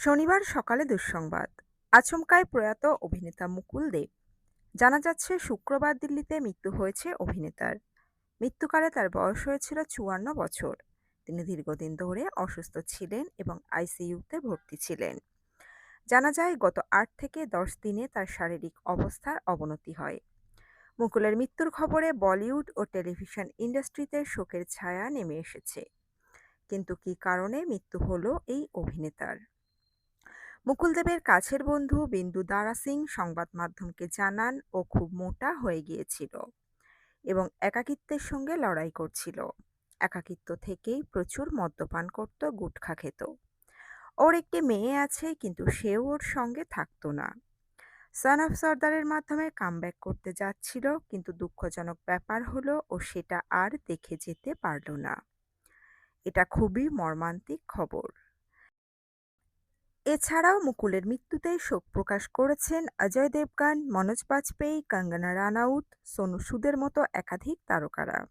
শনিবার সকালে দুঃসংবাদ। আচমকায় প্রয়াত অভিনেতা মুকুল দেব জানা যাচ্ছে, শুক্রবার দিল্লিতে মৃত্যু হয়েছে অভিনেতার। মৃত্যুকালে তার বয়স হয়েছিল চুয়ান্ন বছর। তিনি দীর্ঘদিন ধরে অসুস্থ ছিলেন এবং আইসিইউতে ভর্তি ছিলেন। জানা যায়, গত আট থেকে দশ দিনে তার শারীরিক অবস্থার অবনতি হয়। মুকুলের মৃত্যুর খবরে বলিউড ও টেলিভিশন ইন্ডাস্ট্রিতে শোকের ছায়া নেমে এসেছে। কিন্তু কী কারণে মৃত্যু হলো এই অভিনেতার? মুকুলদেবের কাছের বন্ধু বিন্দু দারা সিং সংবাদ মাধ্যমকে জানান, ও খুব মোটা হয়ে গিয়েছিল এবং একাকিত্বের সঙ্গে লড়াই করছিল। একাকিত্ব থেকেই প্রচুর মদ্যপান করত, গুটখা খেত। ওর একটি মেয়ে আছে, কিন্তু সেও ওর সঙ্গে থাকতো না। সান অফ সর্দারের মাধ্যমে কামব্যাক করতে যাচ্ছিল, কিন্তু দুঃখজনক ব্যাপার হলো, ও সেটা আর দেখে যেতে পারল না। এটা খুবই মর্মান্তিক খবর। এছাড়াও মুকুলের মৃত্যুতে শোক প্রকাশ করেছেন অজয় দেবগান, মনোজ বাজপেয়ী, কঙ্গনা রানাউত, সোনু সুদের মতো একাধিক তারকারা।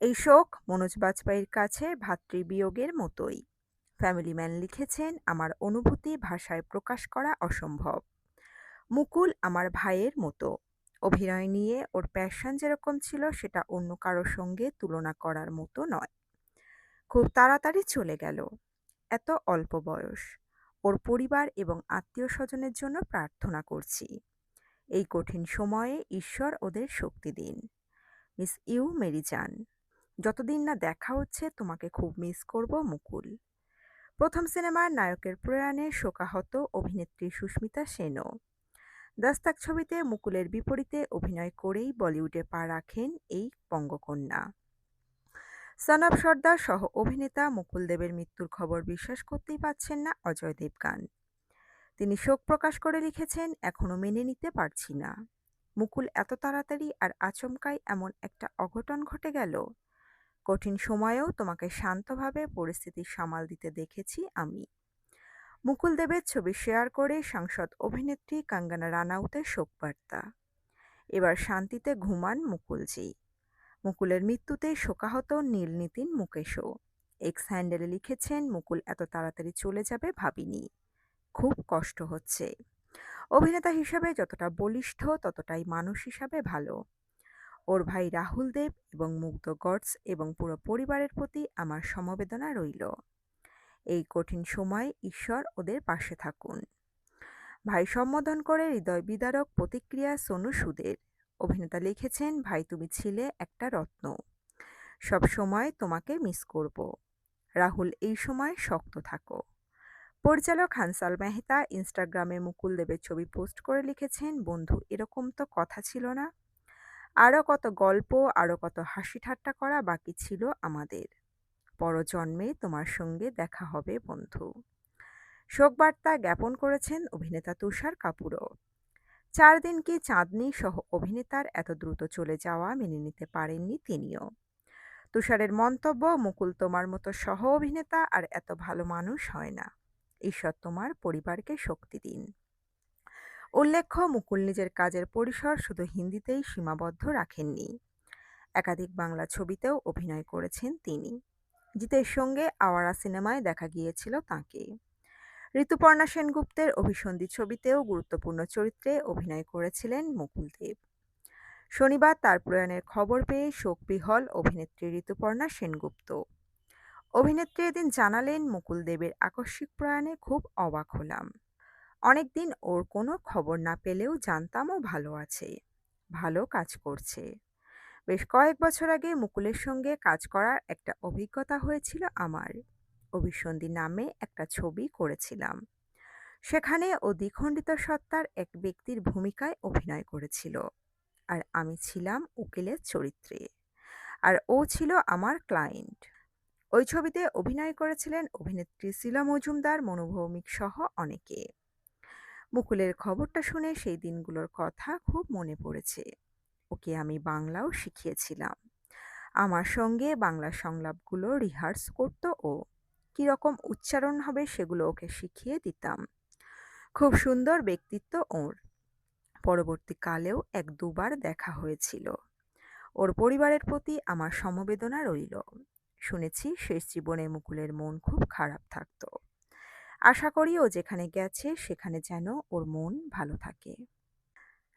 এই শোক মনোজ বাজপেয়ীর কাছে ভাতৃবিয়োগের মতোই। ফ্যামিলি ম্যান লিখেছেন, আমার অনুভূতি ভাষায় প্রকাশ করা অসম্ভব। মুকুল আমার ভাইয়ের মতো। অভিনয় নিয়ে ওর প্যাশন যেরকম ছিল, সেটা অন্য কারোর সঙ্গে তুলনা করার মতো নয়। খুব তাড়াতাড়ি চলে গেল। এত অল্প বয়স। ওর পরিবার এবং আত্মীয় স্বজনের জন্য প্রার্থনা করছি। এই কঠিন সময়ে ঈশ্বর ওদের শক্তি দিন। মিস ইউ, মেরি যান যতদিন না দেখা হচ্ছে, তোমাকে খুব মিস করব, মুকুল। প্রথম সিনেমার নায়কের প্রয়াণে শোকাহত অভিনেত্রী সুস্মিতা সেনও। দাস্তাক ছবিতে মুকুলের বিপরীতে অভিনয় করেই বলিউডে পা রাখেন এই বঙ্গকন্যা। সনব সর্দার সহ অভিনেতা মুকুল দেবের মৃত্যুর খবর বিশ্বাস করতেই পারছেন না অজয় দেবগান। তিনি শোক প্রকাশ করে লিখেছেন এখনও মেনে নিতে পারছি না। মুকুল এত তাড়াতাড়ি আর আচমকাই এমন একটা অঘটন ঘটে গেল। কঠিন সময়েও তোমাকে শান্তভাবে পরিস্থিতি সামাল দিতে দেখেছি আমি। মুকুল দেবের ছবি শেয়ার করে সাংসদ অভিনেত্রী কাঙ্গানা রানাউতের শোকবার্তা। এবার শান্তিতে ঘুমান মুকুলজি। মুকুলের মৃত্যুতে শোকাহত নীল নিতিন মুকেশও এক্স হ্যান্ডেলে লিখেছেন, মুকুল এত তাড়াতাড়ি চলে যাবে ভাবিনি। খুব কষ্ট হচ্ছে। অভিনেতা হিসাবে যতটা বলিষ্ঠ, ততটাই মানুষ হিসাবে ভালো। ওর ভাই রাহুল দেব এবং মুগ্ধ গডস এবং পুরো পরিবারের প্রতি আমার সমবেদনা রইল। এই কঠিন সময় ঈশ্বর ওদের পাশে থাকুন। ভাই সম্বোধন করে হৃদয় বিদারক প্রতিক্রিয়া সোনু সুদের। অভিনেতা লিখেছেন, ভাই, তুমি ছিলে একটা রত্ন। সব সময় তোমাকে মিস করব। রাহুল, এই সময় শক্ত থাকো। পরিচালক হানসাল মেহতা ইনস্টাগ্রামে মুকুল দেবের ছবি পোস্ট করে লিখেছেন, বন্ধু, এরকম তো কথা ছিল না। আরও কত গল্প আরও কত হাসি ঠাট্টা করা বাকি ছিল আমাদের। পরজন্মে তোমার সঙ্গে দেখা হবে, বন্ধু। শোকবার্তা জ্ঞাপন করেছেন অভিনেতা তুষার কাপুরও। চার দিনকে চাঁদনি সহ অভিনেতার এত দ্রুত চলে যাওয়া মেনে নিতে পারেননি তিনিও? তুষারের মন্তব্য, মুকুল তোমার মতো সহ অভিনেতা আর এত ভালো মানুষ হয় না। ঈশ্বর তোমার পরিবারকে শক্তি দিন। উল্লেখ্য, মুকুল নিজের কাজের পরিসর শুধু হিন্দিতেই সীমাবদ্ধ রাখেননি। একাধিক বাংলা ছবিতেও অভিনয় করেছেন তিনি। জিতের সঙ্গে আওয়ারা সিনেমায় দেখা গিয়েছিল তাঁকে। ঋতুপর্ণা সেনগুপ্তের অভিসন্ধি ছবিতেও গুরুত্বপূর্ণ চরিত্রে অভিনয় করেছিলেন মুকুল দেব। শনিবার তার প্রয়াণের খবর পেয়ে শোকবিহল অভিনেত্রী ঋতুপর্ণা সেনগুপ্ত। অভিনেত্রী এদিন জানালেন, মুকুল দেবের আকস্মিক প্রয়াণে খুব অবাক হলাম। অনেকদিন ওর কোনো খবর না পেলেও জানতাম ও ভালো আছে, ভালো কাজ করছে। বেশ কয়েক বছর আগে মুকুলের সঙ্গে কাজ করার একটা অভিজ্ঞতা হয়েছিল আমার। অভিসন্ধি নামে একটা ছবি করেছিলাম। সেখানে ও দ্বিখণ্ডিত সত্তার এক ব্যক্তির ভূমিকায় অভিনয় করেছিল। আর আমি ছিলাম উকিলের চরিত্রে। আর ও ছিল আমার ক্লায়েন্ট। ওই ছবিতে অভিনয় করেছিলেন অভিনেত্রী শিলা মজুমদার মনোভৌমিক সহ অনেকে। মুকুলের খবরটা শুনে সেই দিনগুলোর কথা খুব মনে পড়েছে। ওকে আমি বাংলাও শিখিয়েছিলাম। আমার সঙ্গে বাংলা সংলাপগুলো রিহার্স করতো ও। কীরকম উচ্চারণ হবে সেগুলো ওকে শিখিয়ে দিতাম। খুব সুন্দর ব্যক্তিত্ব ওর। পরবর্তীকালেও এক দুবার দেখা হয়েছিল। ওর পরিবারের প্রতি আমার সমবেদনা রইল। শুনেছি শেষ জীবনে মুকুলের মন খুব খারাপ থাকতো। আশা করি ও যেখানে গেছে সেখানে যেন ওর মন ভালো থাকে।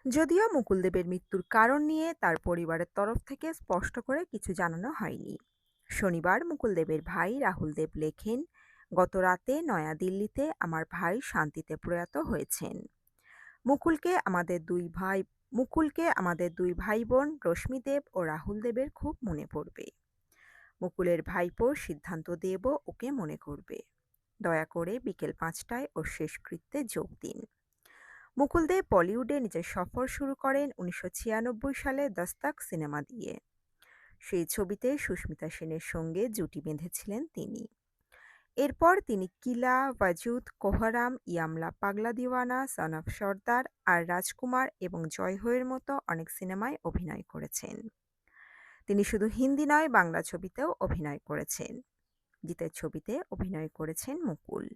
যদিও মুকুলদেবের মৃত্যুর কারণ নিয়ে তার পরিবারের তরফ থেকে স্পষ্ট করে কিছু জানানো হয়নি। শনিবার মুকুলদেবের ভাই রাহুল দেব লেখেন, গত রাতে নয়াদিল্লিতে আমার ভাই শান্তিতে প্রয়াত হয়েছেন। মুকুলকে আমাদের দুই ভাই, মুকুলকে আমাদের দুই ভাই বোন রশ্মি দেব ও রাহুল দেবের খুব মনে পড়বে। মুকুলের ভাইপো সিদ্ধান্ত দেবও ওকে মনে করবে। দয়া করে বিকেল পাঁচটায় ওর শেষকৃত্যে যোগ দিন। মুকুল দেব বলিউডে নিজের সফর শুরু করেন উনিশশো ছিয়ানব্বই সালে দস্তাক সিনেমা দিয়ে। সেই ছবিতে সুস্মিতা সেনের সঙ্গে জুটি বেঁধেছিলেন তিনি। এরপর তিনি কিলা, ওয়াজুদ, কোহরাম, ইয়ামলা, পাগলা দিওয়ানা সন অফ সর্দার আর রাজকুমার এবং জয় হোয়ের মতো অনেক সিনেমায় অভিনয় করেছেন। তিনি শুধু হিন্দি নয়, বাংলা ছবিতেও অভিনয় করেছেন। জিতের ছবিতে অভিনয় করেছেন মুকুল।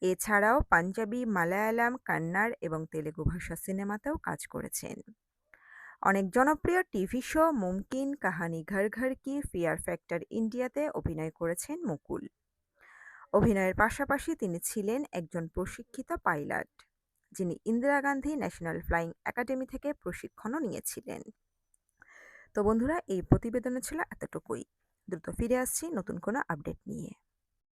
এছাড়াও পাঞ্জাবি, মালায়ালাম, কান্নাড় এবং তেলেগু ভাষা সিনেমাতেও কাজ করেছেন। অনেক জনপ্রিয় টিভি শো মুমকিন কাহানি ঘর ঘর কি ফিয়ার ফ্যাক্টর ইন্ডিয়াতে অভিনয় করেছেন মুকুল। অভিনয়ের পাশাপাশি তিনি ছিলেন একজন প্রশিক্ষিত পাইলট, যিনি Indira Gandhi National Flying Academy থেকে প্রশিক্ষণও নিয়েছিলেন। তো বন্ধুরা, এই প্রতিবেদনে ছিল এতটুকুই। দ্রুত ফিরে আসছি নতুন কোনো আপডেট নিয়ে।